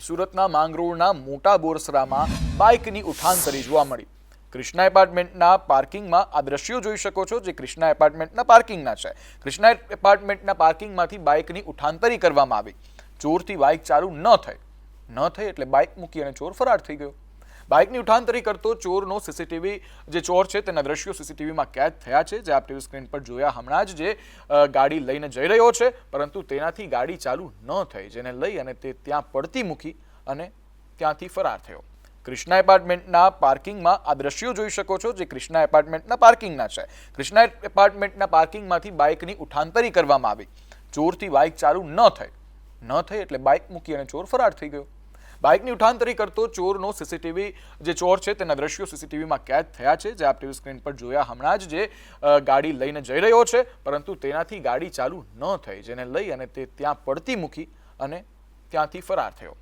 ઘટનાની સુરતના માંગરોળના મોટા બોરસરામાં બાઇકની ઉઠાંતરી જોવા મળી. કૃષ્ણા એપાર્ટમેન્ટના પાર્કિંગમાં આ દ્રશ્યો જોઈ શકો છો જે કૃષ્ણા એપાર્ટમેન્ટના પાર્કિંગના છે. કૃષ્ણા એપાર્ટમેન્ટના પાર્કિંગમાંથી બાઇકની ઉઠાંતરી કરવામાં આવી. ચોરથી બાઇક ચાલુ ન થઈ. ન થઈ એટલે બાઇક મૂકી અને ચોર ફરાર થઈ ગયો. બાઇકની ઉઠાંતરી કરતો ચોરનો સીસીટીવી જે ચોર છે, તેના દ્રશ્યો સીસીટીવીમાં કેદ થયા છે. જે આપ ટીવી સ્ક્રીન પર જોયા હમણાં જ જે ગાડી લઈને જઈ રહ્યો છે, પરંતુ તેનાથી ગાડી ચાલુ ન થઈ, જેને લઈ અને તે ત્યાં પડતી મૂકી અને ત્યાંથી ફરાર થયો. કૃષ્ણા એપાર્ટમેન્ટના પાર્કિંગમાં આ દ્રશ્યો જોઈ શકો છો, જે કૃષ્ણા એપાર્ટમેન્ટના પાર્કિંગના છે. કૃષ્ણા એપાર્ટમેન્ટના પાર્કિંગમાંથી બાઇકની ઉઠાંતરી કરવામાં આવી. ચોરથી બાઇક ચાલુ ન થઈ. ન થઈ એટલે બાઇક મૂકી અને ચોર ફરાર થઈ ગયો. બાઇકની ઉઠાંતરી કરતો ચોરનો સીસીટીવી જે ચોર છે તેના દ્રશ્યો સીસીટીવીમાં કેદ થયા છે. જે આપ ટીવી સ્ક્રીન પર જોયા હમણાં જ જે ગાડી લઈને જઈ રહ્યો છે, પરંતુ તેનાથી ગાડી ચાલુ ન થઈ. જેને લઈ અને તે ત્યાં પડતી મૂકી અને ત્યાંથી ફરાર થયો.